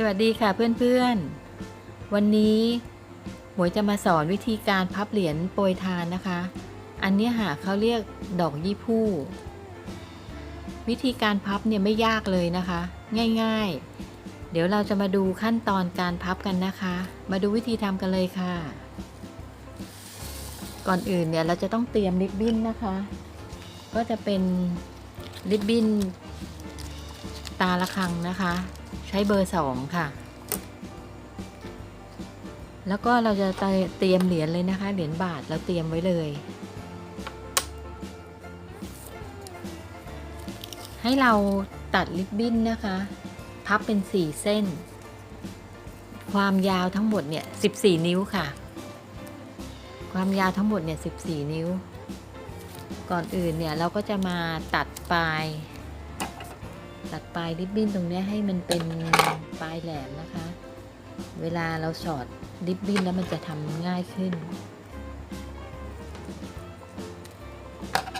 สวัสดีค่ะเพื่อนๆ วันนี้หมวยจะมาสอนวิธีการพับเหรียญโปรยทานนะคะ อันนี้หาเขาเรียกดอกยี่ผู้ วิธีการพับเนี่ยไม่ยากเลยนะคะ ง่ายๆ เดี๋ยวเราจะมาดูขั้นตอนการพับกันนะคะ มาดูวิธีทำกันเลยค่ะ ก่อนอื่นเนี่ยเราจะต้องเตรียมริบบิ้นนะคะ ก็จะเป็นริบบิ้น ตาละครังนะคะ ใช้เบอร์สองค่ะ แล้วก็เราจะเตรียมเหรียญเลยนะคะ เหรียญบาทเราเตรียมไว้เลย ให้เราตัดริบบิ้นนะคะ พับเป็น4เส้น ความยาวทั้งหมดเนี่ย14นิ้วค่ะ ความยาวทั้งหมดเนี่ย14นิ้ว ก่อนอื่นเนี่ยเราก็จะมาตัดปลาย ตัดปลายริบบิ้นตรงนี้ให้มันเป็นปลายแหลมนะคะ เวลาเราสอดริบบิ้นแล้วมันจะทำง่ายขึ้น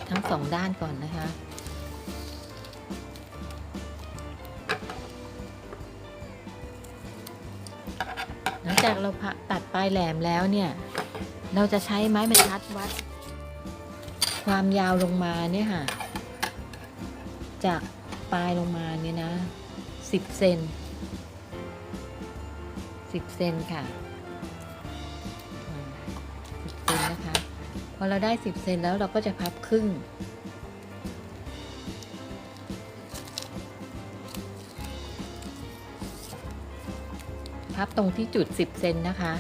ทั้งสองด้านก่อนนะคะ หลังจากเราตัดปลายแหลมแล้วเนี่ย เราจะใช้ไม้บรรทัดวัด ความยาวลงมาเนี่ยค่ะ จาก ปลายลงมาเนี่ยนะสิบเซนสิบเซนค่ะสิบเซนนะคะ พอเราได้สิบเซนแล้วเราก็จะพับครึ่ง พับตรงที่จุด10เซนนะคะ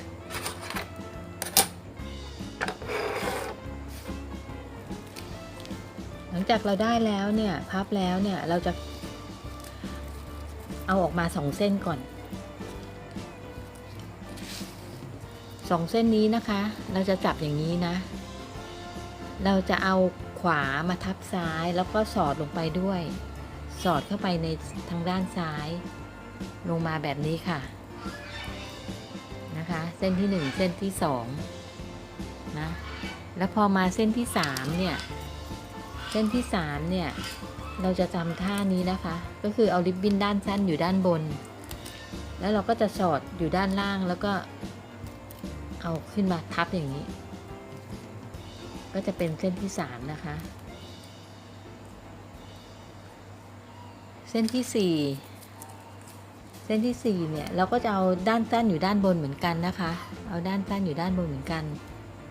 จากเราได้แล้วเนี่ยพับแล้วเนี่ยเราจะเอาออกมาสองเส้นก่อนสองเส้นนี้นะคะ เราจะจับอย่างนี้นะ เราจะเอาขวามาทับซ้ายแล้วก็สอดลงไปด้วย สอดเข้าไปในทางด้านซ้าย ลงมาแบบนี้ค่ะ นะคะ เส้นที่1เส้นที่2นะ แล้วพอมาเส้นที่3เนี่ย เส้นที่ 3 เนี่ย เราจะจำท่านี้นะคะ ก็คือเอาริบบิ้นด้านสั้นอยู่ด้านบน แล้วเราก็จะสอดอยู่ด้านล่างแล้วก็ เอาขึ้นมาทับอย่างนี้ ก็จะเป็นเส้นที่ 3 นะคะ เส้นที่ 4เส้นที่ 4 เนี่ยเราก็จะเอาด้านสั้นอยู่ด้านบนเหมือนกันนะคะ เอาด้านสั้นอยู่ด้านบนเหมือนกัน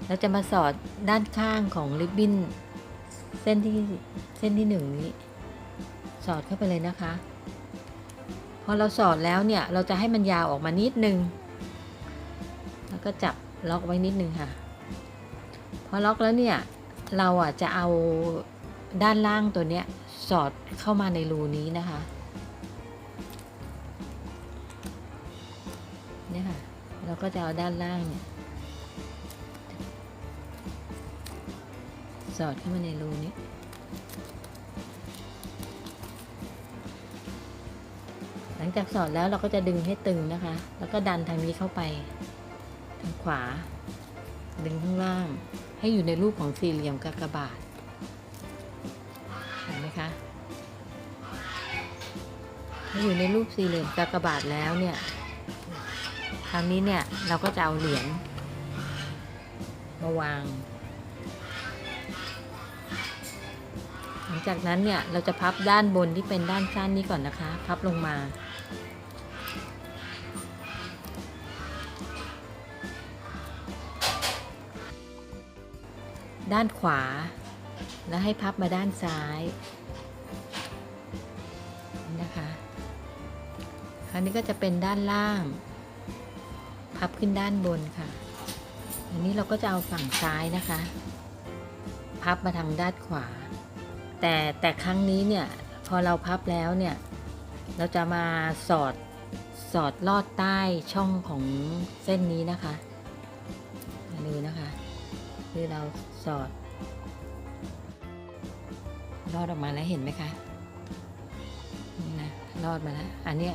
เราจะมาสอดด้านข้างของริบบิ้น เส้นที่เส้นที่หนึ่งนี้ สอดเข้าไปเลยนะคะ พอเราสอดแล้วเนี่ยเราจะให้มันยาวออกมานิดนึง แล้วก็จับล็อกไว้นิดนึงค่ะ พอล็อกแล้วเนี่ยเราอะจะเอาด้านล่างตัวเนี้ยสอดเข้ามาในรูนี้นะคะเนี่ยค่ะเราก็จะเอาด้านล่างเนี่ย สอดเข้ามาในรูนี้หลังจากสอดแล้วเราก็จะดึงให้ตึงนะคะ แล้วก็ดันทางนี้เข้าไป ทางขวา ดึงข้างล่าง ให้อยู่ในรูปของสี่เหลี่ยมกากบาทเห็นไหมคะถ้าอยู่ในรูปสี่เหลี่ยมกากบาทแล้วเนี่ยคราวนี้เนี่ยเราก็จะเอาเหรียญมาวาง งจากนั้นเนี่ยเราจะพับด้านบนที่เป็นด้านสั้นนี้ก่อนนะคะ พับลงมา ด้านขวา แล้วให้พับมาด้านซ้ายนะคะ คราวนี้ก็จะเป็นด้านล่าง พับขึ้นด้านบนค่ะ อันนี้เราก็จะเอาฝั่งซ้ายนะคะ พับมาทางด้านขวา แต่แต่ครั้งนี้เนี่ยพอเราพับแล้วเนี่ยเราจะมาสอดสอดลอดใต้ช่องของเส้นนี้นะคะมาดูนะคะคือเราสอด ลอดออกมาแล้วเห็นไหมคะนี่นะลอดมาแล้วอันนี้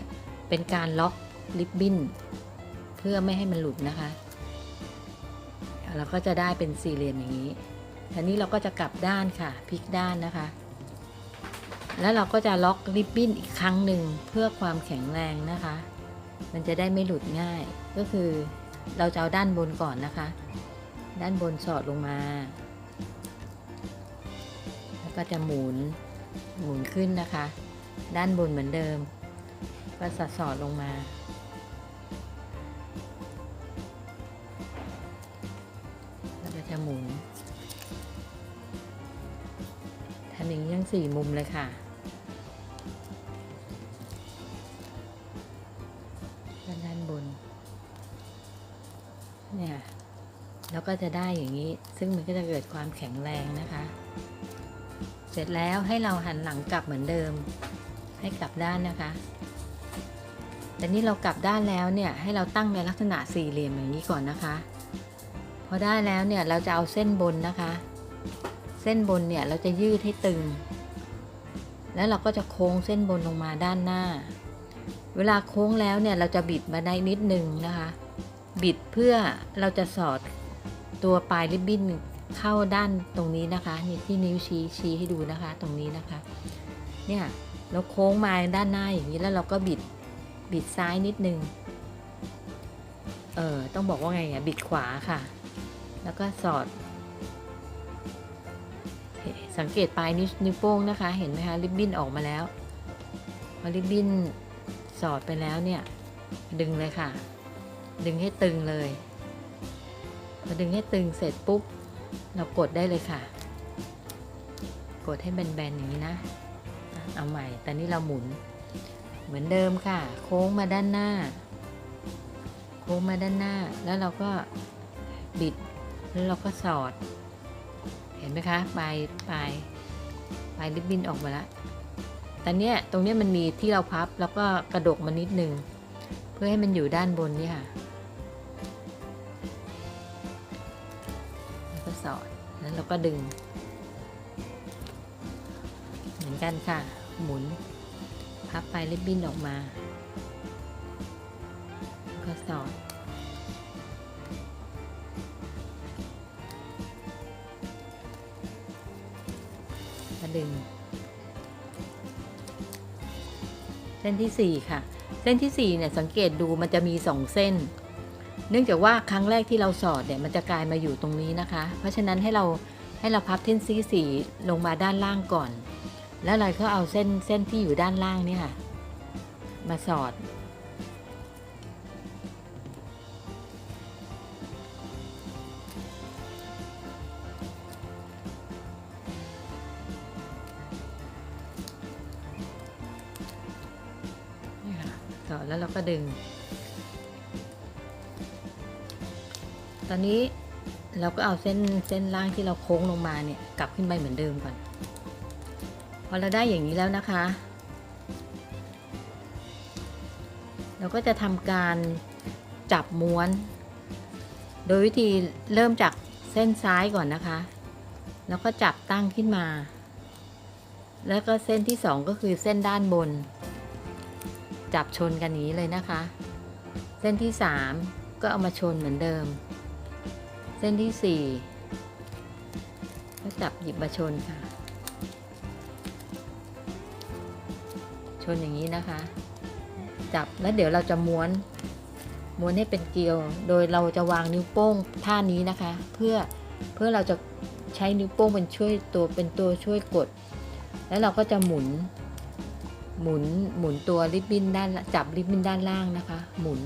เป็นการล็อกลิบบิ้นเพื่อไม่ให้มันหลุดนะคะ เราก็จะได้เป็นสี่เหลี่ยมอย่างนี้ ทีนี้เราก็จะกลับด้านค่ะพลิกด้านนะคะ แล้วเราก็จะล็อกริบบิ้นอีกครั้งหนึ่งเพื่อความแข็งแรงนะคะ มันจะได้ไม่หลุดง่าย ก็คือเราจะเอาด้านบนก่อนนะคะ ด้านบนสอดลงมา แล้วก็จะหมุนหมุนขึ้นนะคะ ด้านบนเหมือนเดิม ก็สอดสอดลงมาแล้วก็จะหมุน อย่างนี้ทั้งสี่มุมเลยค่ะด้านด้านบน เนี่ยแล้วก็จะได้อย่างนี้ ซึ่งมันก็จะเกิดความแข็งแรงนะคะ เสร็จแล้วให้เราหันหลังกลับเหมือนเดิม ให้กลับด้านนะคะ แต่นี่เรากลับด้านแล้วเนี่ย ให้เราตั้งในลักษณะสี่เหลี่ยมอย่างนี้ก่อนนะคะ พอได้แล้วเนี่ย เราจะเอาเส้นบนนะคะ เส้นบนเนี่ยเราจะยืดให้ตึง แล้วเราก็จะโค้งเส้นบนลงมาด้านหน้า เวลาโค้งแล้วเนี่ยเราจะบิดมาได้นิดนึงนะคะ บิดเพื่อเราจะสอดตัวปลายริบบิ้นเข้าด้านตรงนี้นะคะนี่ที่นิ้วชี้ชี้ให้ดูนะคะ ตรงนี้นะคะ เนี่ยเราโค้งมาด้านหน้าอย่างนี้แล้วเราก็บิดบิดซ้ายนิดนึง เออต้องบอกว่าไงอะบิดขวาค่ะ แล้วก็สอด สังเกตปลายนิ้วโป้งนะคะ เห็นไหมคะริบบิ้นออกมาแล้วพอริบบิ้นสอดไปแล้วเนี่ย ดึงเลยค่ะ ดึงให้ตึงเลยพอดึงให้ตึงเสร็จปุ๊บ เรากดได้เลยค่ะ กดให้แบนๆอย่างนี้นะ เอาใหม่ แต่นี่เราหมุน เหมือนเดิมค่ะ โค้งมาด้านหน้า โค้งมาด้านหน้า แล้วเราก็บิด แล้วเราก็สอด เห็นไหมคะปลายปลายปลายริบบิ้นออกมาแล้วแต่เนี้ยตรงเนี้ยมันมีที่เราพับแล้วก็กระดกมานิดนึง เพื่อให้มันอยู่ด้านบนนี่ค่ะแล้วก็สอดแล้วเราก็ดึง เหมือนกันค่ะ หมุน พับปลายริบบิ้นออกมา ก็สอด ดึง เส้นที่ 4 ค่ะ เส้นที่ 4 เนี่ยสังเกตดูมันจะมี 2 เส้น เนื่องจากว่าครั้งแรกที่เราสอดเนี่ยมันจะกลายมาอยู่ตรงนี้นะคะ เพราะฉะนั้นให้เราให้เราพับเส้นที่สี่ลงมาด้านล่างก่อน แล้วเราก็เอาเส้นเส้นที่อยู่ด้านล่างเนี่ยค่ะมาสอด แล้วเราก็ดึง ตอนนี้เราก็เอาเส้นเส้นล่างที่เราโค้งลงมาเนี่ยกลับขึ้นไปเหมือนเดิมก่อน พอเราได้อย่างนี้แล้วนะคะ เราก็จะทำการจับม้วน โดยวิธีเริ่มจากเส้นซ้ายก่อนนะคะ แล้วก็จับตั้งขึ้นมา แล้วก็เส้นที่สองก็คือเส้นด้านบน จับชนกันนี้เลยนะคะ เส้นที่สามก็เอามาชนเหมือนเดิม เส้นที่สี่ก็จับหยิบมาชนค่ะ ชนอย่างนี้นะคะ จับแล้วเดี๋ยวเราจะม้วนม้วนให้เป็นเกลียว โดยเราจะวางนิ้วโป้งท่านี้นะคะ เพื่อเพื่อเราจะใช้นิ้วโป้งเป็นช่วยตัวเป็นตัวช่วยกด แล้วเราก็จะหมุน หมุนหมุนตัวริบบิ้นด้านจับริบบิ้นด้านล่างนะคะ หมุน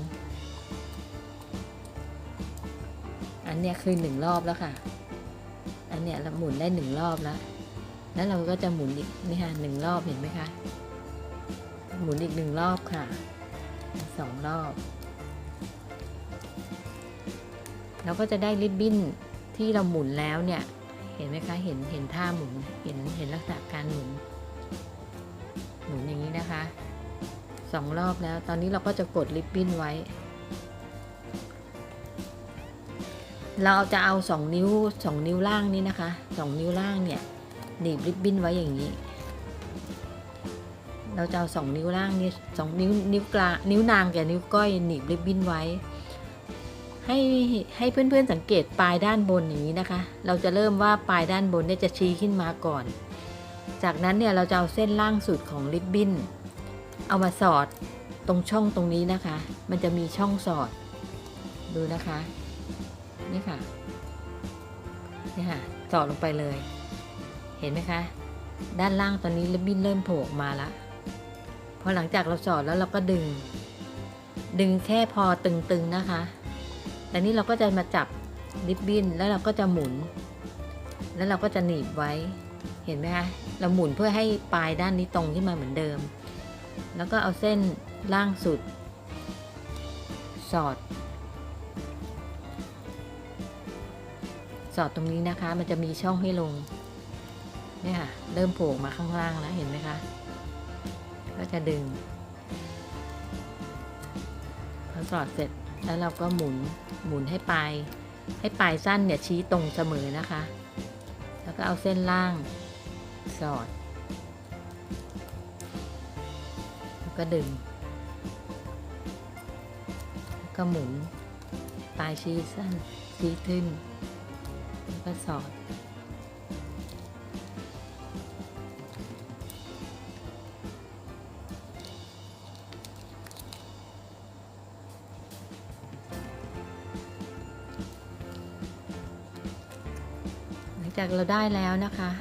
อันเนี้ยคือหนึ่งรอบแล้วค่ะ อันเนี้ยเราหมุนได้หนึ่งรอบแล้ว แล้วเราก็จะหมุนอีกนี่ค่ะหนึ่งรอบเห็นไหมคะหมุนอีกหนึ่งรอบค่ะสองรอบ เราก็จะได้ริบบิ้นที่เราหมุนแล้วเนี่ย เห็นไหมคะ เห็นเห็นท่าหมุน เห็นเห็นลักษณะการหมุน มุนอย่างนี้นะคะสองรอบแล้ว ตอนนี้เราก็จะกดริบบิ้นไว้ เราจะเอาสองนิ้วสองนิ้วล่างนี้นะคะสองนิ้วล่างเนี่ยหนีบริบบิ้นไว้อย่างนี้ เราจะเอาสองนิ้วล่างนี่สองนิ้วนิ้วกลางนิ้วนางกับนิ้วก้อยหนีบริบบิ้นไว้ ให้ให้เพื่อนๆสังเกตปลายด้านบนอย่างนี้นะคะ เราจะเริ่มว่าปลายด้านบนเนี่ยจะชี้ขึ้นมาก่อน จากนั้นเนี่ยเราจะเอาเส้นล่างสุดของริบบิ้นเอามาสอดตรงช่องตรงนี้นะคะ มันจะมีช่องสอด ดูนะคะ นี่ค่ะ นี่ค่ะ สอดลงไปเลย เห็นไหมคะ ด้านล่างตอนนี้ริบบิ้นเริ่มโผล่ออกมาละพอหลังจากเราสอดแล้วเราก็ดึง ดึงแค่พอตึงๆนะคะ แต่นี้เราก็จะมาจับริบบิ้นแล้วเราก็จะหมุน แล้วเราก็จะหนีบไว้ เห็นไหมคะเราหมุนเพื่อให้ปลายด้านนี้ตรงขึ้นมาเหมือนเดิม แล้วก็เอาเส้นล่างสุด สอด สอดตรงนี้นะคะ มันจะมีช่องให้ลงเนี่ยค่ะเริ่มโผล่มาข้างล่างแล้วเห็นไหมคะ ก็จะดึงพอสอดเสร็จแล้วเราก็หมุนหมุนให้ปลายให้ปลายสั้นเนี่ยชี้ตรงเสมอนะคะ แล้วก็เอาเส้นล่าง สอด แล้วก็ดึง แล้วก็หมุน ปลายชี้สั้นชี้ขึ้น แล้วก็สอดหลังจากเราได้แล้วนะคะ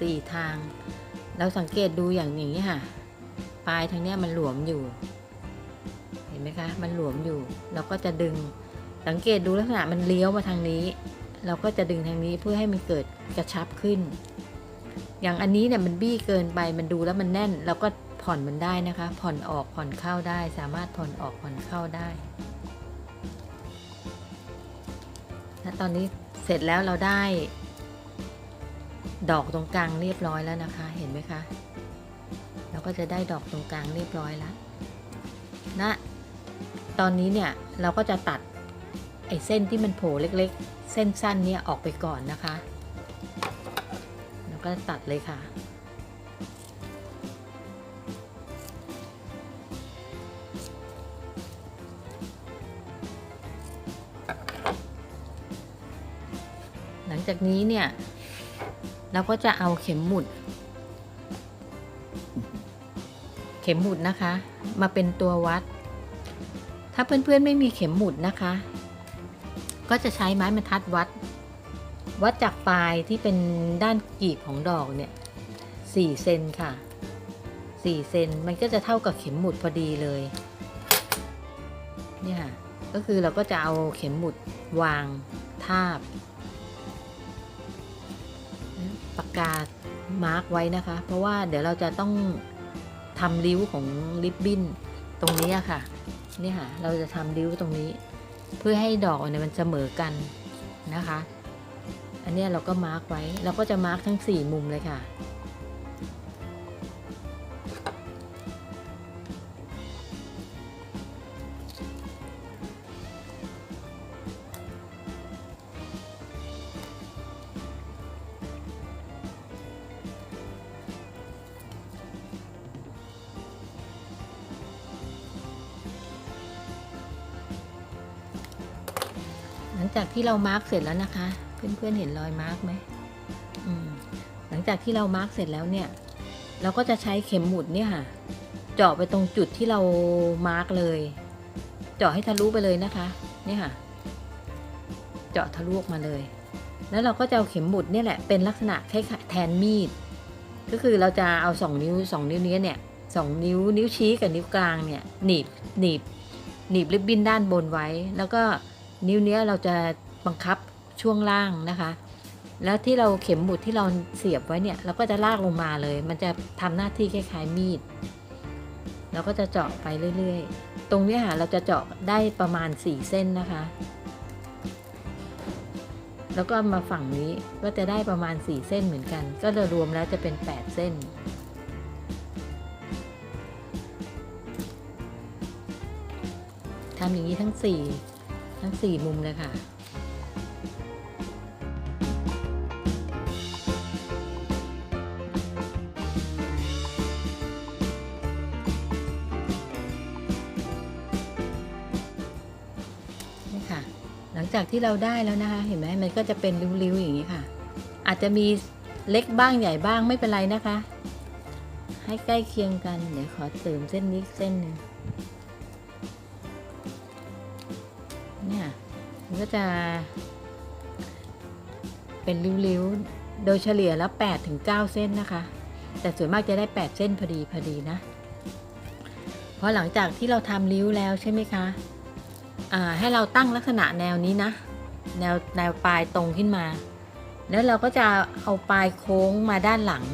สี่ทาง เราสังเกตดูอย่างนี้ค่ะ ปลายทางเนี้ยมันหลวมอยู่ เห็นไหมคะ มันหลวมอยู่ เราก็จะดึง สังเกตดูลักษณะมันเลี้ยวมาทางนี้ เราก็จะดึงทางนี้เพื่อให้มันเกิดกระชับขึ้น อย่างอันนี้เนี่ยมันบี้เกินไป มันดูแล้วมันแน่น เราก็ผ่อนมันได้นะคะ ผ่อนออกผ่อนเข้าได้ สามารถผ่อนออกผ่อนเข้าได้และตอนนี้เสร็จแล้วเราได้ ดอกตรงกลางเรียบร้อยแล้วนะคะ เห็นไหมคะ เราก็จะได้ดอกตรงกลางเรียบร้อยแล้วณนะตอนนี้เนี่ยเราก็จะตัดไอ้เส้นที่มันโผล่เล็กๆ เส้นสั้นเนี่ยออกไปก่อนนะคะ แล้วก็ตัดเลยค่ะ หลังจากนี้เนี่ย เราก็จะเอาเข็มหมุด เข็มหมุดนะคะ มาเป็นตัววัด ถ้าเพื่อนๆไม่มีเข็มหมุดนะคะ ก็จะใช้ไม้บรรทัดวัด วัดจากปลายที่เป็นด้านกีบของดอกเนี่ยสี่เซนค่ะสี่เซนมันก็จะเท่ากับเข็มหมุดพอดีเลย เนี่ยค่ะก็คือเราก็จะเอาเข็มหมุดวางทาบ กามาร์กไว้นะคะ เพราะว่าเดี๋ยวเราจะต้องทำริ้วของริบบิ้นตรงนี้อะค่ะ นี่ค่ะ เราจะทำริ้วตรงนี้ เพื่อให้ดอกเนี่ยมันเสมอกันนะคะ อันนี้เราก็มาร์กไว้ เราก็จะมาร์กทั้ง 4 มุมเลยค่ะ จากที่เรามาร์กเสร็จแล้วนะคะ เพื่อนๆเห็นรอยมาร์กไหมมหลังจากที่เรามาร์กเสร็จแล้วเนี่ย เราก็จะใช้เข็มหมุดเนี่ยค่ะ เจาะไปตรงจุดที่เรามาร์กเลย เจาะให้ทะลุไปเลยนะคะ เนี่ยค่ะ เจาะทะลุออกมาเลย แล้วเราก็จะเอาเข็มหมุดเนี่ยแหละเป็นลักษณะคล้ายแทนมีด ก็คือเราจะเอาสองนิ้วสองนิ้วนี้เนี่ยสองนิ้วนิ้วชี้กับนิ้วกลางเนี่ยหนีบหนีบหนีบริบบิ้นด้านบนไว้ แล้วก็ นิ้วเนี้ยเราจะบังคับช่วงล่างนะคะ แล้วที่เราเข็มหมุดที่เราเสียบไว้เนี่ยเราก็จะลากลงมาเลย มันจะทำหน้าที่คล้ายๆมีดเราก็จะเจาะไปเรื่อยๆ ตรงนี้ค่ะเราจะเจาะได้ประมาณ 4 เส้นนะคะ แล้วก็มาฝั่งนี้ก็จะได้ประมาณ 4 เส้นเหมือนกัน ก็จะรวมแล้วจะเป็น 8 เส้น ทำอย่างนี้ทั้ง 4 ทั้ง 4 มุมเลยค่ะ นี่ค่ะ หลังจากที่เราได้แล้วนะคะ เห็นไหมมันก็จะเป็นริ้วๆอย่างนี้ค่ะ อาจจะมีเล็กบ้างใหญ่บ้างไม่เป็นไรนะคะ ให้ใกล้เคียงกัน เดี๋ยวขอเสริมเส้นนี้เส้นหนึ่ง ก็จะ เป็นริ้วๆ โดยเฉลี่ยแล้ว8ถึง9เส้นนะคะ แต่ส่วนมากจะได้ 8 เส้นพอดีพอดีนะเพราะหลังจากที่เราทำริ้วแล้วใช่ไหมคะให้เราตั้งลักษณะแนวนี้นะ แนวแนวปลายตรงขึ้นมา แล้วเราก็จะเอาปลายโค้งมาด้านหลัง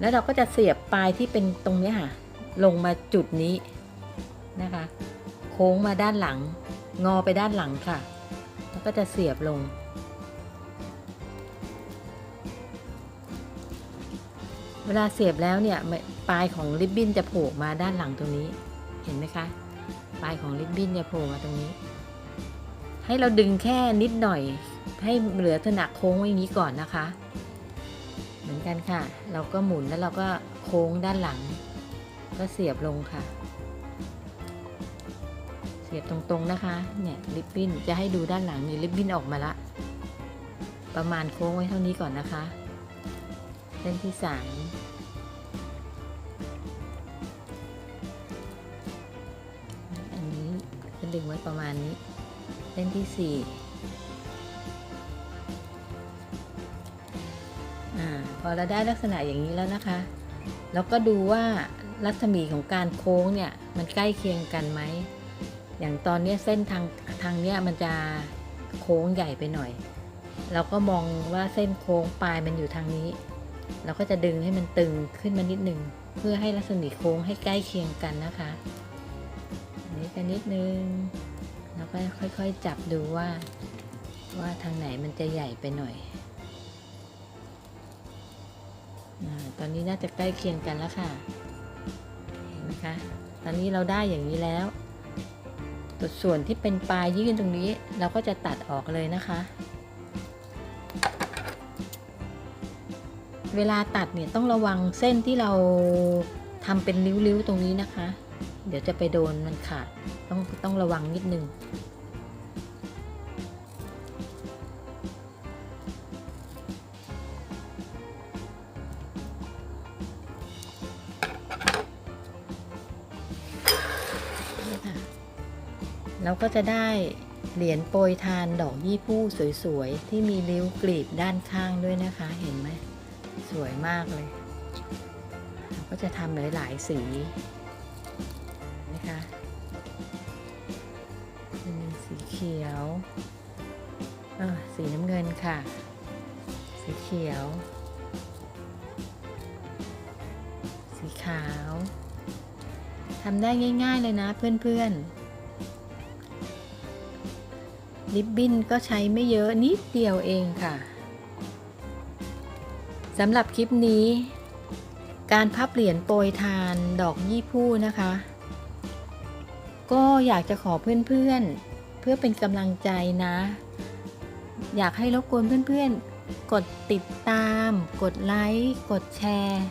แล้วเราก็จะเสียบปลายที่เป็นตรงนี้ค่ะ ลงมาจุดนี้นะคะ โค้งมาด้านหลัง งอไปด้านหลังค่ะ แล้วก็จะเสียบลง เวลาเสียบแล้วเนี่ยปลายของริบบิ้นจะโผล่มาด้านหลังตรงนี้ เห็นไหมคะ ปลายของริบบิ้นจะโผล่มาตรงนี้ ให้เราดึงแค่นิดหน่อย ให้เหลือถนักโค้งไว้อย่างนี้ก่อนนะคะ เหมือนกันค่ะ เราก็หมุนแล้วเราก็โค้งด้านหลัง ก็เสียบลงค่ะ สียบตรงๆนะคะ เนี่ยริบบิ้นจะให้ดูด้านหลังนี่ริบบิ้นออกมาละ ประมาณโค้งไว้เท่านี้ก่อนนะคะเส้นที่สามอันนี้จะดึงไว้ประมาณนี้เส้นที่สี่อ่าพอเราได้ลักษณะอย่างนี้แล้วนะคะ แล้วก็ดูว่ารัศมีของการโค้งเนี่ย มันใกล้เคียงกันไหม อย่างตอนนี้เส้นทางทางเนี้ยมันจะโค้งใหญ่ไปหน่อย เราก็มองว่าเส้นโค้งปลายมันอยู่ทางนี้ เราก็จะดึงให้มันตึงขึ้นมานิดหนึ่งเพื่อให้รัศมีโค้งให้ใกล้เคียงกันนะคะอันนี้จะนิดนึงแล้วก็ค่อยๆจับดูว่าว่าทางไหนมันจะใหญ่ไปหน่อยอตอนนี้น่าจะใกล้เคียงกันแล้วค่ะเห็นไหมคะ ตอนนี้เราได้อย่างนี้แล้ว ส่วนที่เป็นปลายยื่นตรงนี้ เราก็จะตัดออกเลยนะคะ เวลาตัดเนี่ยต้องระวังเส้นที่เราทำเป็นริ้วๆตรงนี้นะคะ เดี๋ยวจะไปโดนมันขาดต้องต้องระวังนิดนึง ก็จะได้เหรียญโปรยทานดอกยี่ผู้สวยๆ ที่มีริ้วกลีบด้านข้างด้วยนะคะ เห็นไหม สวยมากเลยเราก็จะทำหลายๆสีนะคะมีสีเขียวสีน้ำเงินค่ะ สีเขียว สีขาวทำได้ง่าย ๆ เลยนะเพื่อน ๆ ลิปบิ้นก็ใช้ไม่เยอะนิดเดียวเองค่ะสำหรับคลิปนี้ การพับเหรียญโปรยทานดอกยี่ผู้นะคะ ก็อยากจะขอเพื่อนๆ เพื่อเป็นกำลังใจนะ อยากให้รบกวนเพื่อนๆ กดติดตาม กดไลค์ กดแชร์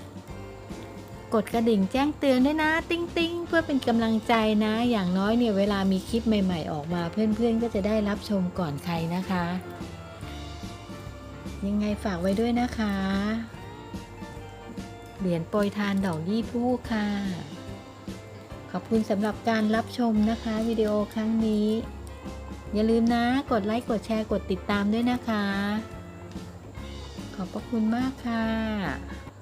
กดกระดิ่งแจ้งเตือนด้วยนะ ติ้งติ้งเพื่อเป็นกำลังใจนะ อย่างน้อยเนี่ยเวลามีคลิปใหม่ ๆ ออกมาเพื่อนๆ ก็จะได้รับชมก่อนใครนะคะ ยังไงฝากไว้ด้วยนะคะ เหรียญโปรยทานดอกยี่ผู้ค่ะ ขอบคุณสำหรับการรับชมนะคะวิดีโอครั้งนี้ อย่าลืมนะกดไลค์กดแชร์กดติดตามด้วยนะคะ ขอบพระคุณมากค่ะ